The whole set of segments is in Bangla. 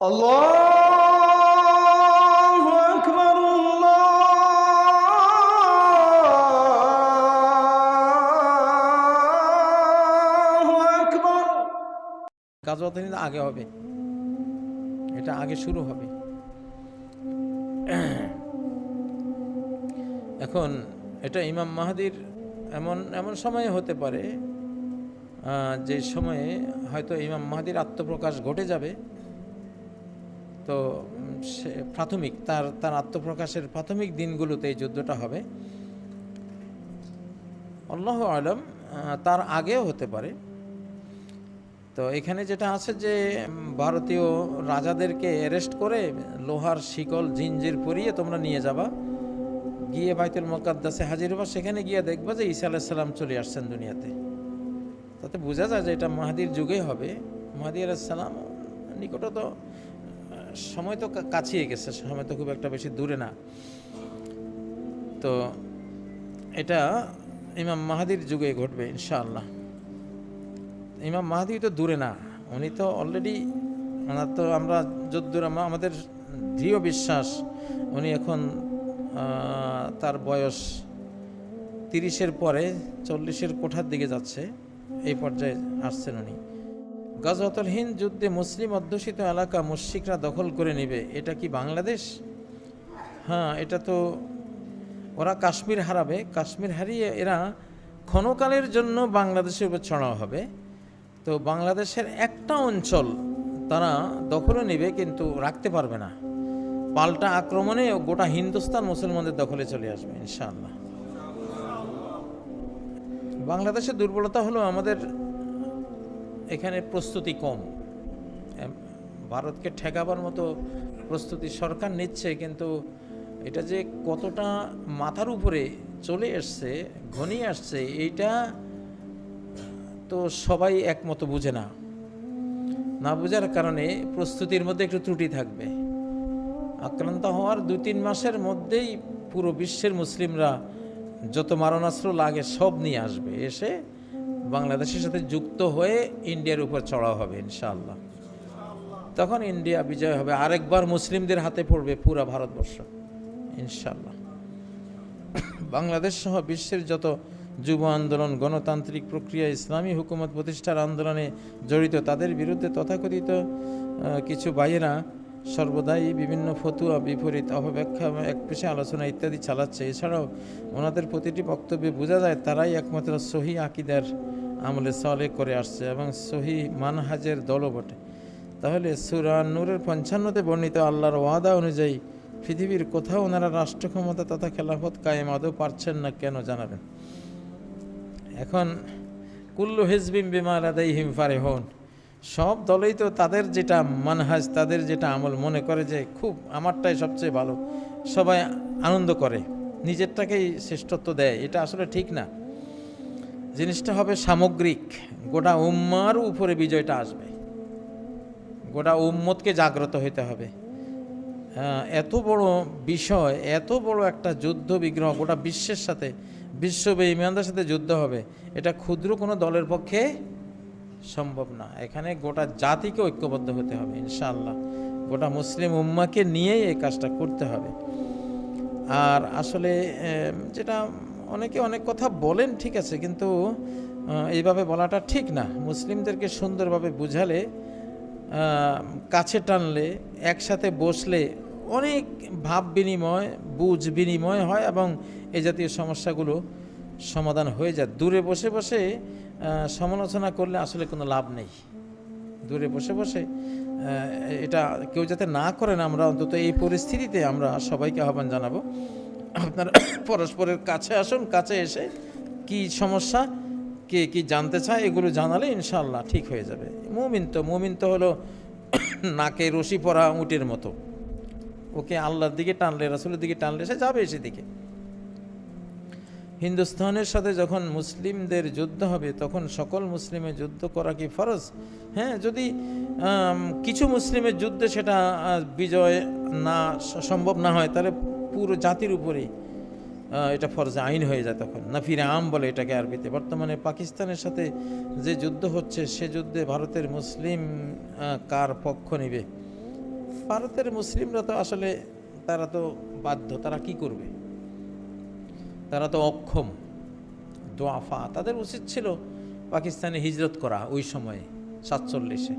الله أكبر الله أكبر গাজওয়াত হিন্দ আগে হবে এটা আগে শুরু হবে এখন এটা ইমাম মাহাদির এমন এমন সময়ে হতে পারে আহ, যে সময়ে হয়তো ইমাম মাহাদির আত্মপ্রকাশ ঘটে যাবে তো সে প্রাথমিক তার তার আত্মপ্রকাশের প্রাথমিক দিনগুলোতে এই যুদ্ধটা হবে। আল্লাহ আলম তার আগেও হতে পারে। তো এখানে যেটা আছে যে ভারতীয় রাজাদেরকে অ্যারেস্ট করে লোহার শিকল জিঞ্জির পরিয়ে তোমরা নিয়ে যাবা। গিয়ে বাইতুল মোকাদ্দাসে হাজির হবা সেখানে গিয়ে দেখবা যে ঈসা আলাইসাল্লাম চলে আসছেন দুনিয়াতে। তাতে বোঝা যায় যে এটা মাহাদির যুগে হবে। মাহাদি আলাইসাল্লাম নিকট তো আহ, সময় তো কাছিয়ে গেছে, সময় তো খুব একটা বেশি দূরে না। তো এটা ইমাম মাহাদির যুগে ঘটবে, ইনশাআল্লাহ। ইমাম মাহাদি তো দূরে না, উনি তো অলরেডি ওনার তো আমরা যদ্দূর আমাদের দৃঢ় বিশ্বাস, উনি এখন তার বয়স তিরিশের পরে চল্লিশের কোঠার দিকে যাচ্ছে, এই পর্যায়ে আসছেন উনি। গজওয়াতুল হিন্দ যুদ্ধে মুসলিম অধ্যুষিত এলাকা মুশরিকরা দখল করে নেবে, এটা কি বাংলাদেশ? হ্যাঁ এটা তো ওরা কাশ্মীর হারাবে। কাশ্মীর হারিয়ে এরা ক্ষণকালের জন্য বাংলাদেশের উপর ছড়াও হবে। তো বাংলাদেশের একটা অঞ্চল তারা দখলে নেবে, কিন্তু রাখতে পারবে না। পাল্টা আক্রমণে গোটা হিন্দুস্তান মুসলমানদের দখলে চলে আসবে, ইনশাআল্লাহ। বাংলাদেশের দুর্বলতা হলো আমাদের এখানে প্রস্তুতি কম। ভারতকে ঠেকাবার মতো প্রস্তুতি সরকার নিচ্ছে, কিন্তু এটা যে কতটা মাথার উপরে চলে এসছে, ঘনিয়ে আসছে, এইটা তো সবাই একমতো বুঝে না। না বোঝার কারণে প্রস্তুতির মধ্যে একটু ত্রুটি থাকবে। আক্রান্ত হওয়ার দুই তিন মাসের মধ্যেই পুরো বিশ্বের মুসলিমরা যত মারণাস্ত্র লাগে সব নিয়ে আসবে। এসে বাংলাদেশের সাথে যুক্ত হয়ে ইন্ডিয়ার উপর চড়াও হবে, ইনশাআল্লাহ। তখন ইন্ডিয়া বিজয় হবে। আরেকবার মুসলিমদের হাতে পড়বে পুরা ভারতবর্ষ ইনশাল্লাহ বাংলাদেশ সহ বিশ্বের যত যুব আন্দোলন, গণতান্ত্রিক প্রক্রিয়া, ইসলামী হুকুমত প্রতিষ্ঠার আন্দোলনে জড়িত, তাদের বিরুদ্ধে তথাকথিত কিছু ভাইয়েরা সর্বদাই বিভিন্ন ফতুয়া, বিপরীত অপব্যাখ্যা এবং এক পেশে আলোচনা ইত্যাদি চালাচ্ছে। এছাড়াও ওনাদের প্রতিটি বক্তব্যে বোঝা যায় তারাই একমাত্র সহি আকিদার আমলে সলে করে আসছে এবং সহি মানহাজের দলও বটে। তাহলে সুরান নূরের পঞ্চান্নতে বর্ণিত আল্লাহর ওয়াদা অনুযায়ী পৃথিবীর কোথাও ওনারা রাষ্ট্র ক্ষমতা তথা খেলাফত কায়েম আদৌ পারছেন না কেন জানাবেন। এখন, কুল্লু হিজবিম বিমার আদাই হিম ফারে হন সব দলেই তো তাদের যেটা মানহাজ, তাদের যেটা আমল মনে করে যে খুব আমারটাই সবচেয়ে ভালো। সবাই আনন্দ করে, নিজেরটাকেই শ্রেষ্ঠত্ব দেয়, এটা আসলে ঠিক না। জিনিসটা হবে সামগ্রিক, গোটা উম্মার উপরে বিজয়টা আসবে। গোটা উম্মতকে জাগ্রত হইতে হবে। এত বড় বিষয়, এত বড় একটা যুদ্ধ বিগ্রহ, গোটা বিশ্বের সাথে, বিশ্ব বেঈমানদের সাথে যুদ্ধ হবে, এটা ক্ষুদ্র কোনো দলের পক্ষে সম্ভব না। এখানে গোটা জাতিকে ঐক্যবদ্ধ হতে হবে, ইনশাআল্লাহ। গোটা মুসলিম উম্মাকে নিয়েই এই কাজটা করতে হবে। আর আসলে যেটা অনেকে অনেক কথা বলেন, ঠিক আছে, কিন্তু এইভাবে বলাটা ঠিক না। মুসলিমদেরকে সুন্দরভাবে বুঝালে কাছে টানলে, একসাথে বসলে অনেক ভাব বিনিময়, বুঝ বিনিময় হয় এবং এই জাতীয় সমস্যাগুলো সমাধান হয়ে যায়। দূরে বসে বসে সমালোচনা করলে আসলে কোনো লাভ নেই। দূরে বসে বসে এটা কেউ যাতে না করেন আমরা অন্তত এই পরিস্থিতিতে আমরা সবাইকে আহ্বান জানাব, আপনারা পরস্পরের কাছে আসুন, কাছে এসে কি সমস্যা, কে কি জানতে চায়, এগুলো জানালে ইনশাল্লাহ ঠিক হয়ে যাবে। মুমিন তো মুমিন তো হলো নাকে রশি পরা উটের মতো। ওকে আল্লাহর দিকে টানলে, রাসুলের দিকে টানলে, সে যাবে সেদিকে। হিন্দুস্তানের সাথে যখন মুসলিমদের যুদ্ধ হবে তখন সকল মুসলিমের যুদ্ধ করা কি ফরজ? হ্যাঁ যদি কিছু মুসলিমের যুদ্ধে সেটা বিজয় না সম্ভব না হয় তাহলে পুরো জাতির উপরেই আহ, এটা ফরজে আইন হয়ে যায় তখন। না ফিরে আম বলে এটাকে আরবিতে। বর্তমানে পাকিস্তানের সাথে যে যুদ্ধ হচ্ছে সে যুদ্ধে ভারতের মুসলিম কার পক্ষ নেবে? ভারতের মুসলিমরা তো আসলে তারা তো বাধ্য তারা কি করবে? তারা তো অক্ষম দোয়াফা তাদের উচিত ছিল পাকিস্তানে হিজরত করা ওই সময়ে, সাতচল্লিশে।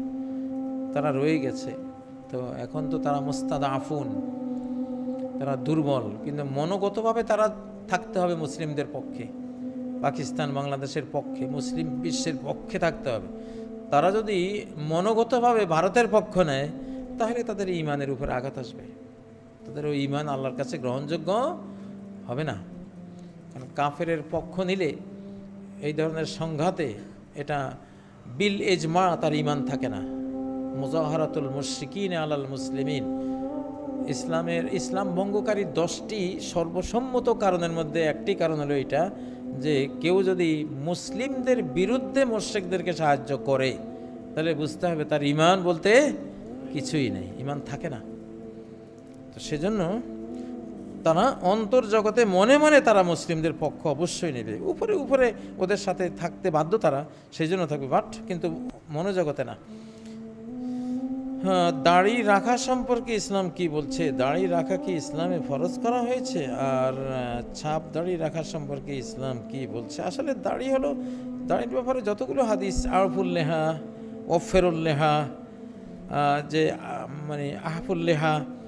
তারা রয়ে গেছে। তো এখন তো তারা মোস্তাদ আফুন তারা দুর্বল। কিন্তু মনোগতভাবে তারা থাকতে হবে মুসলিমদের পক্ষে, পাকিস্তান বাংলাদেশের পক্ষে, মুসলিম বিশ্বের পক্ষে থাকতে হবে। তারা যদি মনোগতভাবে ভারতের পক্ষ নেয়, তাহলে তাদের ইমানের উপর আঘাত আসবে। তাদের ওই ইমান আল্লাহর কাছে গ্রহণযোগ্য হবে না। কারণ কাফেরের পক্ষ নিলে এই ধরনের সংঘাতে এটা বিল এজমা তার ইমান থাকে না। মুজাহারাতুল মুশরিকিন আলাল মুসলিমিন। ইসলামের ইসলাম ভঙ্গকারী দশটি সর্বসম্মত কারণের মধ্যে একটি কারণ হলো এটা যে কেউ যদি মুসলিমদের বিরুদ্ধে মোর্শেকদেরকে সাহায্য করে, তাহলে বুঝতে হবে তার ইমান বলতে কিছুই নেই ইমান থাকে না। তো সেজন্য তারা অন্তর্জগতে মনে মনে তারা মুসলিমদের পক্ষ অবশ্যই নেবে। উপরে উপরে ওদের সাথে থাকতে বাধ্য তারা সেই জন্য থাকবে। বাট কিন্তু মনোজগতে না। হ্যাঁ দাড়ি রাখা সম্পর্কে ইসলাম কি বলছে? দাড়ি রাখা কি ইসলামে ফরজ করা হয়েছে? আর ছাপ দাড়ি রাখা সম্পর্কে ইসলাম কি বলছে? আসলে দাড়ি হলো দাড়ির ব্যাপারে যতগুলো হাদিস আরফুল্লেহা ওফেরুল্লেহা যে মানে আহফুল্লেহা আহ,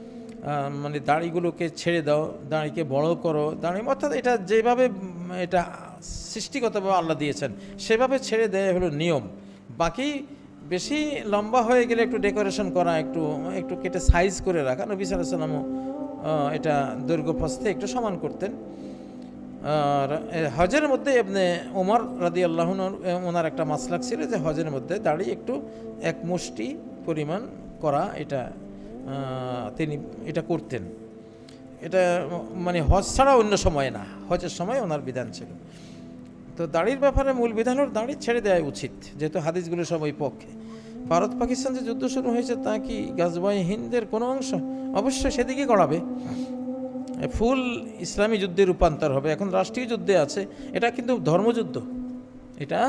মানে দাড়িগুলোকে ছেড়ে দাও, দাঁড়িকে বড় করো, দাড়ি অর্থাৎ এটা যেভাবে, এটা সৃষ্টিগতভাবে আল্লাহ দিয়েছেন, সেভাবে ছেড়ে দেয় হলো নিয়ম। বাকি বেশি লম্বা হয়ে গেলে একটু ডেকোরেশন করা, একটু একটু কেটে সাইজ করে রাখা, নবী সাল্লামও এটা দৈর্ঘ্য প্রস্থে একটু সমান করতেন। হজের মধ্যে এমনি ওমর রাদি আল্লাহ ওনার একটা মাসলাক ছিল যে হজের মধ্যে দাড়ি একটু এক মুষ্টি পরিমাণ করা, এটা তিনি এটা করতেন। এটা মানে হজ ছাড়া অন্য সময়ে না, হজের সময় ওনার বিধান ছিল। তো দাড়ির ব্যাপারে মূল বিধান হল দাড়ি ছেড়ে দেওয়া উচিত, যেহেতু হাদিসগুলো সব ওই পক্ষে। ভারত পাকিস্তান যে যুদ্ধ শুরু হয়েছে, তা কি গাজবাই হিন্দের কোনো অংশ? অবশ্যই সেদিকে গড়াবে। ফুল ইসলামী যুদ্ধে রূপান্তর হবে, এখন রাষ্ট্রীয় যুদ্ধে আছে, এটা কিন্তু ধর্মযুদ্ধ। এটা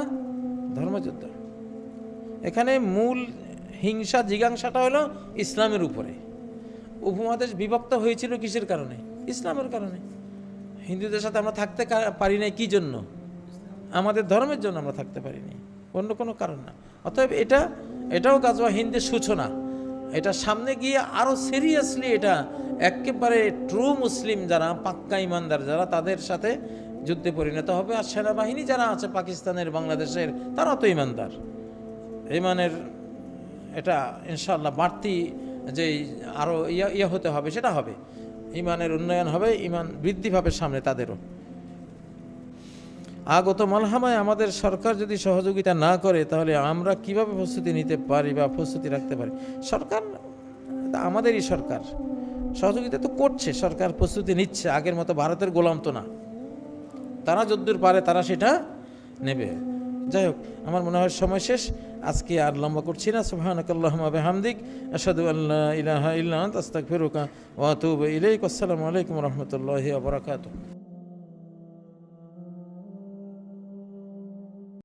ধর্মযুদ্ধ। এখানে মূল হিংসা, জিজ্ঞাংসাটা হলো ইসলামের উপরে। উপমহাদেশ বিভক্ত হয়েছিল কিসের কারণে? ইসলামের কারণে। হিন্দুদের সাথে আমরা থাকতে পারি না কি জন্য? আমাদের ধর্মের জন্য আমরা থাকতে পারিনি। অন্য কোনো কারণ না। অতএব এটা, এটাও গাজওয়া হিন্দের সূচনা। এটা সামনে গিয়ে আরও সিরিয়াসলি এটা একেবারে ট্রু মুসলিম যারা, পাক্কা ইমানদার যারা, তাদের সাথে যুদ্ধে পরিণত হবে। আর সেনাবাহিনী যারা আছে পাকিস্তানের, বাংলাদেশের, তারা তো ইমানদার। ইমানের এটা ইনশাল্লাহ বাড়তি যে আরও ইয়া ইয়া হতে হবে, সেটা হবে। ইমানের উন্নয়ন হবে, ইমান বৃদ্ধি পাবে সামনে তাদেরও। আগত মালহামায় আমাদের সরকার যদি সহযোগিতা না করে, তাহলে আমরা কীভাবে প্রস্তুতি নিতে পারি বা প্রস্তুতি রাখতে পারি? সরকার আমাদেরই সরকার। সহযোগিতা তো করছে, সরকার প্রস্তুতি নিচ্ছে, আগের মতো ভারতের গোলাম তো না। তারা যদ্দূর পারে, তারা সেটা নেবে। যাই হোক, আমার মনে হয় সময় শেষ। আজকে আর লম্বা করছি না। সুবহানাকাল্লাহুম্মা আসাদু আল্লাহ আল্লা ইলাহা ইল্লা আনতা, আস্তাগফিরুকা ওয়া আতুবু ইলাইক। আসসালামু আলাইকুম রহমতুল্লাহ বারাকাতুহু।